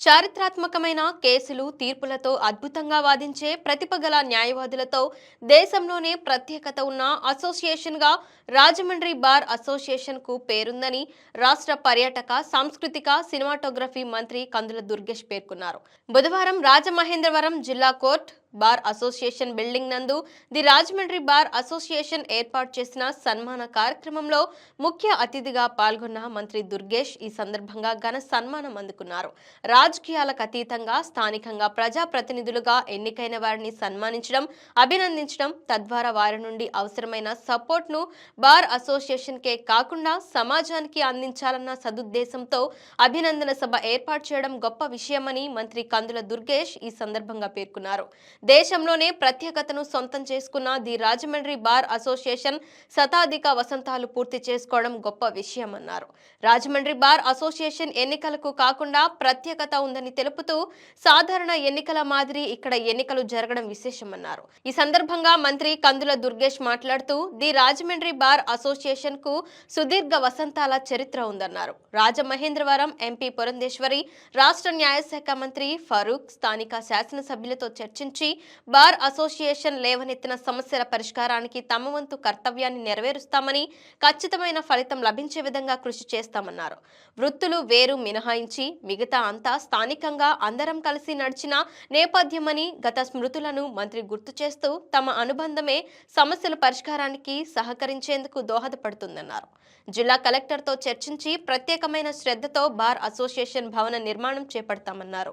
చారిత్రాత్మకమైన కేసులు తీర్పులతో అద్భుతంగా వాదించే ప్రతిభ గల న్యాయవాదులతో దేశంలోనే ప్రత్యేకత ఉన్న అసోసియేషన్గా రాజమండ్రి బార్ అసోసియేషన్కు పేరుందని రాష్ట్ర పర్యాటక సాంస్కృతిక సినిమాటోగ్రఫీ మంత్రి కందుల దుర్గేష్ పేర్కొన్నారు. బుధవారం రాజమహేంద్రవరం జిల్లా కోర్ట్ బార్ అసోసియేషన్ బిల్డింగ్ నందు ది రాజమండ్రి బార్ అసోసియేషన్ ఏర్పాటు చేసిన సన్మాన కార్యక్రమంలో ముఖ్య అతిథిగా పాల్గొన్న మంత్రి దుర్గేష్ ఈ సందర్భంగా ఘన సన్మానం అందుకున్నారు. రాజకీయాలకు అతీతంగా స్థానికంగా ప్రజాప్రతినిధులుగా ఎన్నికైన వారిని సన్మానించడం అభినందించడం తద్వారా వారి నుండి అవసరమైన సపోర్ట్ను బార్ అసోసియేషన్కే కాకుండా సమాజానికి అందించాలన్న సదుద్దేశంతో అభినందన సభ ఏర్పాటు చేయడం గొప్ప విషయమని మంత్రి కందుల దుర్గేష్ ఈ సందర్భంగా పేర్కొన్నారు. దేశంలోనే ప్రత్యేకతను సొంతం చేసుకున్న ది రాజమండ్రి బార్ అసోసియేషన్ శతాధిక వసంతాలు పూర్తి చేసుకోవడం గొప్ప విషయమన్నారు. రాజమండ్రి బార్ అసోసియేషన్ ఎన్నికలకు కాకుండా ప్రత్యేకత ఉందని తెలుపుతూ సాధారణ ఎన్నికల మాదిరి ఇక్కడ ఎన్నికలు జరగడం విశేషమన్నారు. ఈ సందర్భంగా మంత్రి కందుల దుర్గేష్ మాట్లాడుతూ ది రాజమండ్రి బార్ అసోసియేషన్కు సుదీర్ఘ వసంతాల చరిత్ర ఉందన్నారు. రాజమహేంద్రవరం ఎంపీ పురంధేశ్వరి రాష్ట్ర న్యాయశాఖ మంత్రి ఫరూక్ స్థానిక శాసనసభ్యులతో చర్చించి బార్ అసోసియేషన్ లేవనెత్తిన సమస్యల పరిష్కారానికి తమ వంతు కర్తవ్యాన్ని నెరవేరుస్తామని ఖచ్చితమైన ఫలితం లభించే విధంగా కృషి చేస్తామన్నారు. వృత్తులు వేరు మినహాయించి మిగతా అంతా స్థానికంగా అందరం కలిసి నడిచిన నేపథ్యమని గత స్మృతులను మంత్రి గుర్తు చేస్తూ తమ అనుబంధమే సమస్యల పరిష్కారానికి సహకరించేందుకు దోహదపడుతుందన్నారు. జిల్లా కలెక్టర్తో చర్చించి ప్రత్యేకమైన శ్రద్ధతో బార్ అసోసియేషన్ భవన నిర్మాణం చేపడతామన్నారు.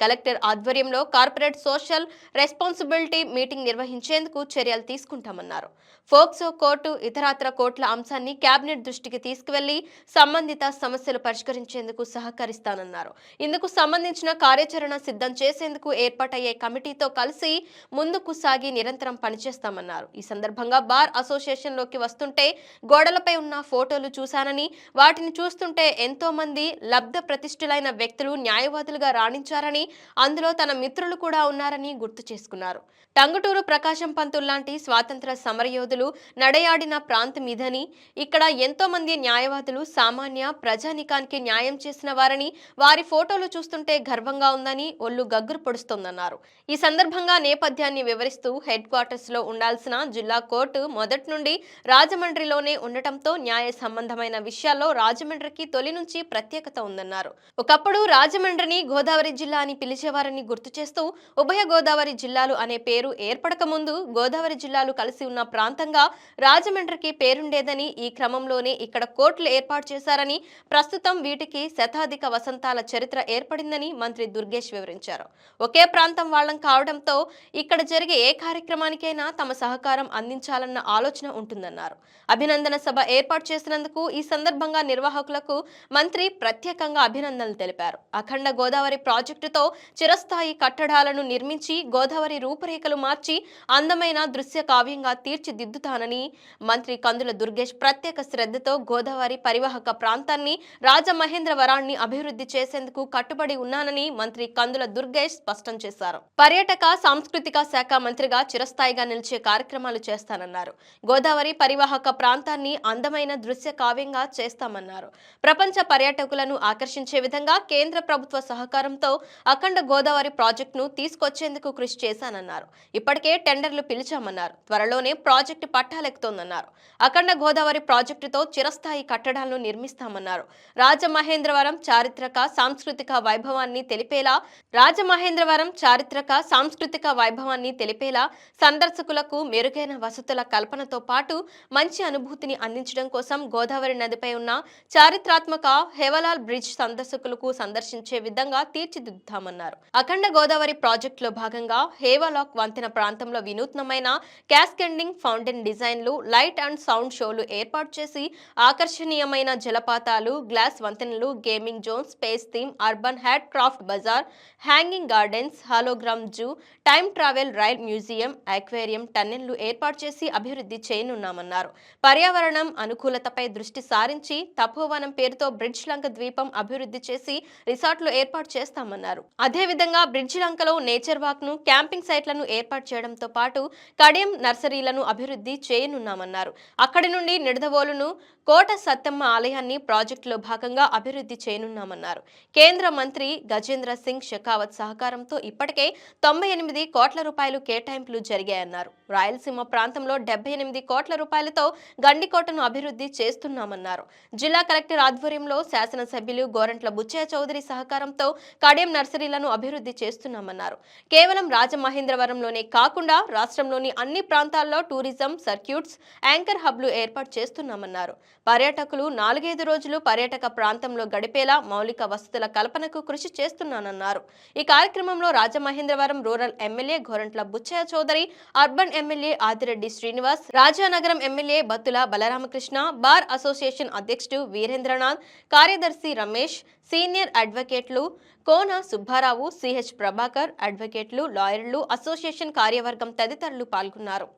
కలెక్టర్ ఆధ్వర్యంలో కార్పొరేట్ సోషల్ రెస్పాన్సిబిలిటీ మీటింగ్ నిర్వహించేందుకు చర్యలు తీసుకుంటామన్నారు. ఫోక్సో కోర్టు ఇతరాత్ర కోర్టుల అంశాన్ని కేబినెట్ దృష్టికి తీసుకువెళ్ళి సంబంధిత సమస్యలు పరిష్కరించేందుకు సహకరిస్తానన్నారు. ఇందుకు సంబంధించిన కార్యాచరణ సిద్ధం చేసేందుకు ఏర్పాటయ్యే కమిటీతో కలిసి ముందుకు సాగి నిరంతరం పనిచేస్తామన్నారు. ఈ సందర్భంగా బార్ అసోసియేషన్లోకి వస్తుంటే గోడలపై ఉన్న ఫోటోలు చూశానని వాటిని చూస్తుంటే ఎంతో మంది లబ్ధ ప్రతిష్ఠులైన వ్యక్తులు న్యాయవాదులుగా రాణించారని అందులో తన మిత్రులు కూడా ఉన్నారని గుర్తు చేసుకున్నారు. టంగుటూరు ప్రకాశం పంతుల్ లాంటి స్వాతంత్ర సమరయోధులు నడయాడిన ప్రాంతం ఇదని ఇక్కడ ఎంతో మంది న్యాయవాదులు సామాన్య ప్రజానికానికి న్యాయం చేసిన వారని వారి ఫోటోలు చూస్తుంటే గర్వంగా ఉందని ఒళ్ళు గగ్గురు పొడుస్తోందన్నారు. ఈ సందర్భంగా నేపథ్యాన్ని వివరిస్తూ హెడ్ క్వార్టర్స్లో ఉండాల్సిన జిల్లా కోర్టు మొదటి నుండి రాజమండ్రిలోనే ఉండటంతో న్యాయ సంబంధమైన విషయాల్లో రాజమండ్రికి తొలి నుంచి ప్రత్యేకత ఉందన్నారు. ఒకప్పుడు రాజమండ్రిని గోదావరి జిల్లా అని పిలిచేవారని గుర్తు చేస్తూ ఉభయ గోదావరి జిల్లాలు అనే పేరు ఏర్పడక ముందు గోదావరి జిల్లాలు కలిసి ఉన్న ప్రాంతంగా రాజమండ్రికి పేరుండేదని ఈ క్రమంలోనే ఇక్కడ కోర్టులు ఏర్పాటు చేశారని ప్రస్తుతం వీటికి శతాధిక వసంతాల చరిత్ర ఏర్పడిందని మంత్రి దుర్గేష్ వివరించారు. ఒకే ప్రాంతం వాళ్ళం కావడంతో ఇక్కడ జరిగే ఏ కార్యక్రమానికైనా తమ సహకారం అందించాలన్న ఆలోచన ఉంటుందన్నారు. అభినందన సభ ఏర్పాటు చేసినందుకు ఈ సందర్భంగా నిర్వాహకులకు మంత్రి ప్రత్యేకంగా అభినందనలు తెలిపారు. అఖండ గోదావరి ప్రాజెక్టుతో చిరస్థాయి కట్టడాలను నిర్మించి గోదావరి రూపురేఖలు మార్చి అందమైన దృశ్య కావ్యంగా తీర్చిదిద్దుతానని మంత్రి కందుల దుర్గేష్ ప్రత్యేక శ్రద్ధతో గోదావరి పరివాహక ప్రాంతాన్ని రాజమహేంద్రవరాన్ని అభివృద్ధి చేసేందుకు కట్టుబడి ఉన్నానని మంత్రి కందుల దుర్గేష్ స్పష్టం చేశారు. పర్యాటక సాంస్కృతిక శాఖ మంత్రిగా చిరస్థాయిగా నిలిచే కార్యక్రమాలు చేస్తానన్నారు. గోదావరి పరివాహక ప్రాంతాన్ని అందమైన దృశ్య కావ్యంగా చేస్తామన్నారు. ప్రపంచ పర్యాటకులను ఆకర్షించే విధంగా కేంద్ర ప్రభుత్వ సహకారంతో అఖండ గోదావరి ప్రాజెక్టును తీసుకొచ్చేందుకు కృషి చేశానన్నారు. ఇప్పటికే టెండర్లు పిలిచామన్నారు. త్వరలోనే ప్రాజెక్టు పట్టాలెక్కుతోందన్నారు. అఖండ గోదావరి ప్రాజెక్టుతో చిరస్థాయి కట్టడాలను నిర్మిస్తామన్నారు. రాజమహేంద్రవరం చారిత్రక సాంస్కృతిక వైభవాన్ని తెలిపేలా రాజమహేంద్రవరం చారిత్రక సాంస్కృతిక వైభవాన్ని తెలిపేలా సందర్శకులకు మెరుగైన వసతుల కల్పనతో పాటు మంచి అనుభూతిని అందించడం కోసం గోదావరి నదిపై ఉన్న చారిత్రాత్మక హెవలాల్ బ్రిడ్జ్ సందర్శకులకు సందర్శించే విధంగా తీర్చిదిద్దాం చేస్తామన్నారు. అఖండ గోదావరి ప్రాజెక్టులో భాగంగా హేవలాక్ వంతెన ప్రాంతంలో వినూత్నమైన క్యాస్కెండింగ్ ఫౌంటైన్ డిజైన్లు లైట్ అండ్ సౌండ్ షోలు ఏర్పాటు చేసి ఆకర్షణీయమైన జలపాతాలు గ్లాస్ వంతెనలు gaming zone space theme urban haat craft bazaar hanging gardens hologram zoo time travel rail museum aquarium టన్నెల్లు ఏర్పాటు చేసి అభివృద్ధి చేయనున్నామన్నారు. పర్యావరణం అనుకూలతపై దృష్టి సారించి తపోవనం పేరుతో బ్రిడ్జ్ లంక ద్వీపం అభివృద్ధి చేసి రిసార్ట్లు ఏర్పాటు చేస్తామన్నారు. అదేవిధంగా బ్రిడ్జి లంకలో నేచర్ వాక్ను క్యాంపింగ్ సైట్లను ఏర్పాటు చేయడంతో పాటు కడియం నర్సరీలను అభివృద్ధి చేయనున్నామన్నారు. అక్కడి నుండి నిడదవోలును కోట సత్తమ్మ ఆలయాన్ని ప్రాజెక్టులో భాగంగా అభివృద్ధి చేయనున్నామన్నారు. కేంద్ర మంత్రి గజేంద్ర సింగ్ షెకావత్ సహకారంతో ఇప్పటికే తొంభై ఎనిమిది కోట్ల రూపాయలు కేటాయింపులు జరిగాయన్నారు. రాయలసీమ ప్రాంతంలో డెబ్బై ఎనిమిది కోట్ల రూపాయలతో గండికోటను అభివృద్ధి చేస్తున్నామన్నారు. జిల్లా కలెక్టర్ ఆధ్వర్యంలో శాసనసభ్యులు గోరంట్ల బుచ్చయ్య చౌదరి సహకారంతో కడియం నర్సరీ నర్సరీలను అభివృద్ధి చేస్తున్నామన్నారు. కేవలం రాజమహేంద్రవరంలోనే కాకుండా రాష్ట్రంలోని అన్ని ప్రాంతాల్లో టూరిజం సర్క్యూట్స్ యాంకర్ హబ్లు ఏర్పాటు చేస్తున్నామన్నారు. పర్యాటకులు నాలుగైదు రోజులు పర్యాటక ప్రాంతంలో గడిపేలా మౌలిక వసతుల కల్పనకు కృషి చేస్తున్నానన్నారు. ఈ కార్యక్రమంలో Rajamahendravaram rural MLA Gorantla Butchaiah Chowdary urban MLA Adireddy Srinivas Rajanagaram MLA Battula Balaramakrishna bar association అధ్యక్షుడు వీరేంద్రనాథ్ కార్యదర్శి రమేష్ సీనియర్ అడ్వకేట్లు కోన సుబ్బారావు సిహెచ్ ప్రభాకర్ అడ్వకేట్లు లాయర్లు అసోసియేషన్ కార్యవర్గం తదితరులు పాల్గొన్నారు.